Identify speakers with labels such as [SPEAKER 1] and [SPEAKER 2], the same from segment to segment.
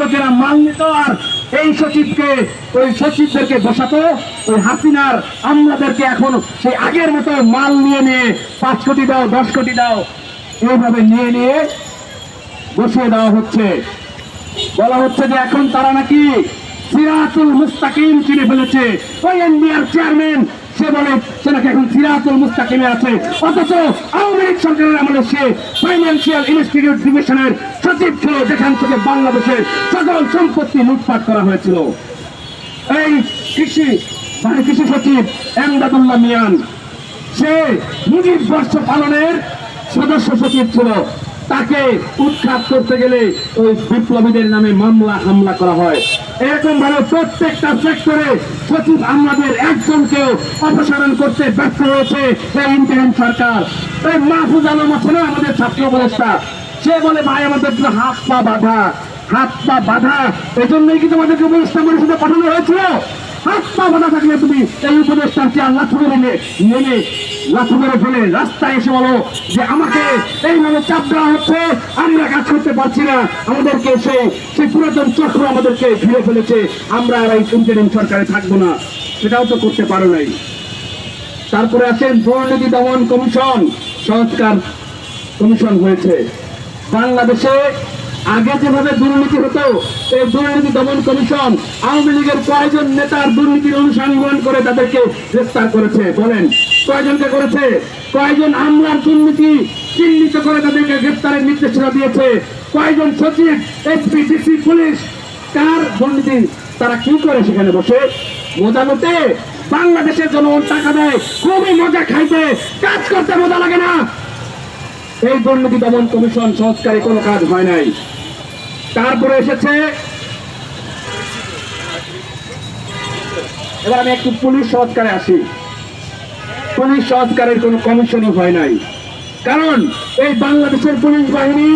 [SPEAKER 1] লোকেরা মাল নিত আর এই সচিবকে, ওই সচিবদেরকে বসাতো, ওই হাসিনার আমলাদেরকে এখন সেই আগের মতো মাল নিয়ে নিয়ে পাঁচ কোটি দাও, দশ কোটি দাও, এইভাবে নিয়ে নিয়ে বসিয়ে দেওয়া হচ্ছে। বলা হচ্ছে যে এখন তারা নাকি সিরাতুল মুস্তাকিম কিনে ফেলেছে। ওই এনবিআর চেয়ারম্যান সে বলে সে নাকি এখন সিরাতুল মুস্তাকিমে আছে। অথচ আওয়ামী লীগ সরকারের আমলে সে ফাইন্যান্সিয়াল ইনস্টিটিউট ডিভিশনের সচিব ছিল, যেখান থেকে বাংলাদেশের সকল সম্পত্তি লুটপাট করা হয়েছিল। এই কৃষি মানে কৃষি সচিব এমদাদুল্লাহ মিয়ান, সে মুজিব বর্ষ পালনের সদস্য সচিব ছিল। তাকে উৎখাত করতে গেলে ওই বিপ্লবীদের নামে মামলা হামলা করা হয়। এরকম ভাবে প্রত্যেকটা সেক্টরে সচিব আমলাদের একজনকেও অপসারণ করতে ব্যর্থ হয়েছে এই ইন্টারিম সরকার। এই মাহফুজ আলম আছে না আমাদের ছাত্র উপদেষ্টা? সে বলে, ভাই, আমাদের তো হাত পা বাঁধা। হাত পা বাঁধা। এজন্যই কি তোমাদেরকে উপদেষ্টা পরিষদে পাঠানো হয়েছিল? পা থাকলে তুমি এই নেমে লাথু মেরে ফেলে রাস্তায় এসে বলো যে আমাকে এইভাবে চাপ দেওয়া হচ্ছে, আমরা কাজ করতে পারছি না। আমাদেরকে সেই পুরাতন চক্র আমাদেরকে ঘিরে ফেলেছে। আমরা আর এই সরকারে থাকব না। সেটাও তো করতে পারো নাই। তারপরে আছেন দুর্নীতি দমন কমিশন, সংস্কার কমিশন হয়েছে। বাংলাদেশে আগে যেভাবে দুর্নীতি হতো, এই দুর্নীতি দমন কমিশন আওয়ামী লীগের কয়েকজন নেতার দুর্নীতির অনুসন্ধান করে তাদেরকে গ্রেফতার করেছে। বলেন, কয়জনকে করেছে? কয়জন আমলার দুর্নীতি চিহ্নিত করে তাদেরকে গ্রেফতারের নির্দেশনা দিয়েছে? কয়জন সচিব, এসপি, ডিসি, পুলিশ? কার দুর্নীতি? তারা কি করে সেখানে বসে? মজা লুটে বাংলাদেশের জনগণ টাকা দেয়, খুবই মজা খাইতে, কাজ করতে মজা লাগে না। এই দুর্নীতি দমন কমিশন সংস্কারে কোনো কাজ হয় নাই। তারপরে এসেছে। এবার আমি একটু পুলিশ সংস্কারে আসি। পুলিশ সংস্কারের কোনো কমিশনই হয় নাই। কারণ এই বাংলাদেশের পুলিশ বাহিনী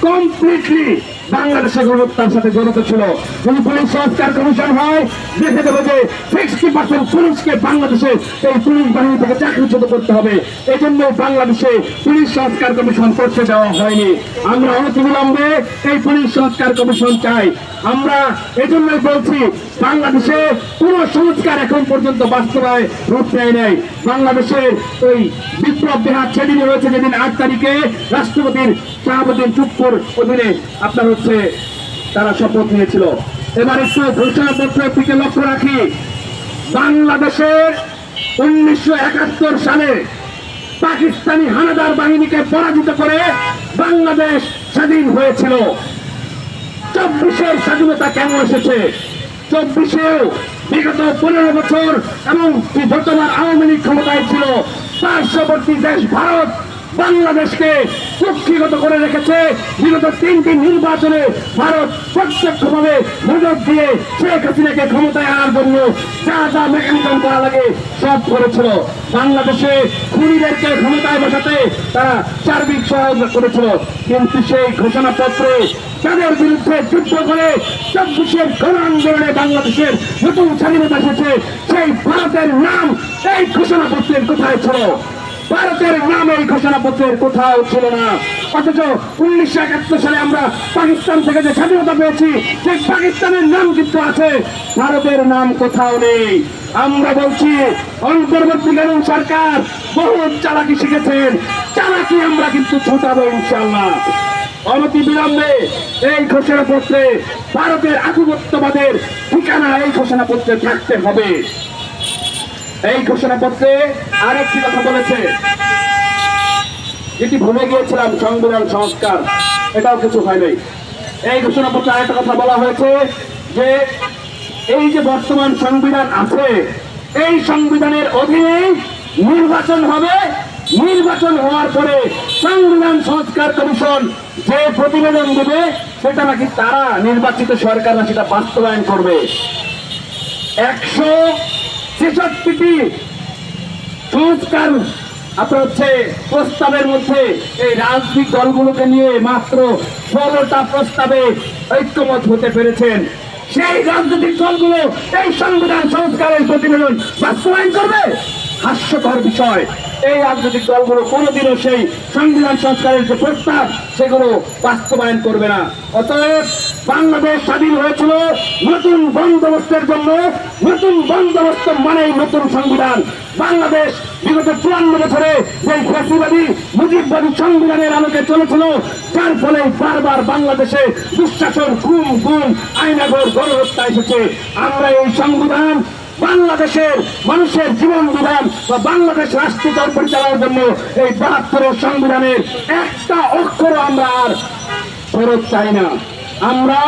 [SPEAKER 1] কমপ্লিটলি বাংলাদেশের গণহত্যার সাথে জড়িত ছিল। যদি পুলিশ সংস্কার কমিশন হয়, দেখে দেবো যে সিক্সটি পার্সেন্ট পুলিশকে বাংলাদেশে এই পুলিশ বাহিনী থেকে চাকরিচ্যুত করতে হবে। এই জন্য বাংলাদেশে পুলিশ সংস্কার কমিশন করতে দেওয়া হয়নি। আমরা অনতিবিলম্বে এই পুলিশ সংস্কার কমিশন চাই। আমরা এজন্যই বলছি, বাংলাদেশে কোন সংস্কার এখন পর্যন্ত বাস্তবায় রূপ নেয় নাই। বাংলাদেশের ওই বিপ্লব দেহাত সেদিনে হয়েছে যেদিন আট তারিখে রাষ্ট্রপতির শাহাবুদ্দিন চুপ্পুর অধীনে আপনার হচ্ছে তারা শপথ নিয়েছিল। এবার একটু ঘোষণাপত্রের দিকে লক্ষ্য রাখি, বাংলাদেশের উনিশশো একাত্তর সালে পাকিস্তানি হানাদার বাহিনীকে পরাজিত করে বাংলাদেশ স্বাধীন হয়েছিল। চব্বিশের স্বাধীনতা কেন এসেছে? চব্বিশেও বিগত পনেরো বছর এবং বর্তমান আওয়ামী লীগ ক্ষমতায় ছিল, পার্শ্ববর্তী দেশ ভারত বাংলাদেশকে কুক্ষিগত করে রেখেছে। বিগত তিনটি নির্বাচনে ভারত প্রত্যক্ষভাবে মদত দিয়ে শেখ হাসিনাকে ক্ষমতায় আনার জন্য যা যা মেকানিজম করা লাগে সব করেছিল। বাংলাদেশে খুনিদেরকে ক্ষমতায় বসাতে তারা সার্বিক সহায়তা করেছিল। কিন্তু সেই ঘোষণাপত্রে তাদের বিরুদ্ধে যুদ্ধ করে চব্বিশের গণ আন্দোলনে বাংলাদেশের নতুন স্বাধীনতা এসেছে। সেই ভারতের নাম এই ঘোষণাপত্রের কোথায় ছিল? ভারতের নাম এই ঘোষণাপত্রের কোথাও ছিল না। অথচ উনিশশো একাত্তর সালে আমরা পাকিস্তান থেকে যে স্বাধীনতা পেয়েছি, সেই পাকিস্তানের নাম কিন্তু আছে। ভারতের নাম কোথাও নেই। আমরা বলছি অন্তর্বর্তীকালীন সরকার বহুত চালাকি শিখেছেন। চালাকি আমরা কিন্তু ছুটাবো ইনশাল্লাহ অনতি বিলম্বে এই ঘোষণাপত্রে ভারতের আধিপত্যবাদের ঠিকানা এই ঘোষণাপত্রে থাকতে হবে। এই ঘোষণাপত্রে আরেকটি কথা বলেছে। যেটি ভুলে গিয়েছিলাম, সংবিধান সংস্কার। এটাও কিছু হয় নাই। এই ঘোষণাপত্রে আরেকটা কথা বলা হয়েছে যে এই যে বর্তমান সংবিধান আছে, এই সংবিধানের অধীনে নির্বাচন হবে। নির্বাচন হওয়ার পরে সংবিধান সংস্কার কমিশন যে প্রতিবেদন দেবে, সেটা নাকি তারা নির্বাচিত সরকাররা সেটা বাস্তবায়ন করবে। একশো ছেষট্টিটি সংস্কার আপনার হচ্ছে প্রস্তাবের মধ্যে এই রাজনৈতিক দলগুলোকে নিয়ে মাত্র ষোলোটা প্রস্তাবে ঐক্যমত হতে পেরেছেন। সেই রাজনৈতিক দলগুলো এই সংবিধান সংস্কারের প্রতিবেদন বাস্তবায়ন করবে? হাস্যকর বিষয়। এই রাজনৈতিক দলগুলো কোনোদিনও সেই সংবিধান সংস্কারের যে প্রস্তাব, সেগুলো বাস্তবায়ন করবে না। অতএব বাংলাদেশ স্বাধীন হয়েছিল নতুন বন্দোবস্তের জন্য। নতুন বন্দোবস্ত মানেই নতুন সংবিধান। বাংলাদেশ বিগত চুয়ান্ন বছরে যে ফ্যাসিবাদী, মুজিববাদী সংবিধানের আলোকে চলেছিল, যার ফলে বারবার বাংলাদেশে দুঃশাসন, খুন, গুম, আইনাগর, গণহত্যা এসেছে। আমরা এই সংবিধান বাংলাদেশের মানুষের জীবন বিধান বা বাংলাদেশ রাষ্ট্র পরিচালনার জন্য এই বাহাত্তরের সংবিধানের একটা অক্ষর আমরা আর ফেরত চাই না। আমরা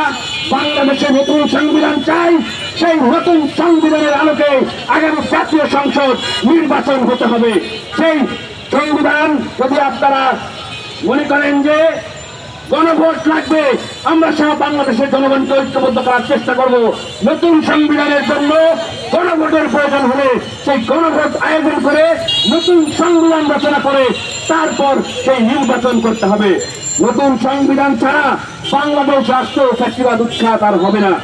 [SPEAKER 1] বাংলাদেশে নতুন সংবিধান চাই, সেই নতুন সংবিধানের আলোকে আগামী জাতীয় সংসদ নির্বাচন হতে হবে। সেই সংবিধান যদি আপনারা মনে করেন যে গণভোট লাগবে, আমরা সহ বাংলাদেশের জনগণকে ঐক্যবদ্ধ করার চেষ্টা করব। নতুন সংবিধানের জন্য গণভোটের প্রয়োজন হলে সেই গণভোট আয়োজন করে নতুন সংবিধান রচনা করে তারপর সেই নির্বাচন করতে হবে। নতুন সংবিধান ছাড়া বাংলাদেশ রাষ্ট্র সাক্ষীবাদ উৎসাহ আর হবে না।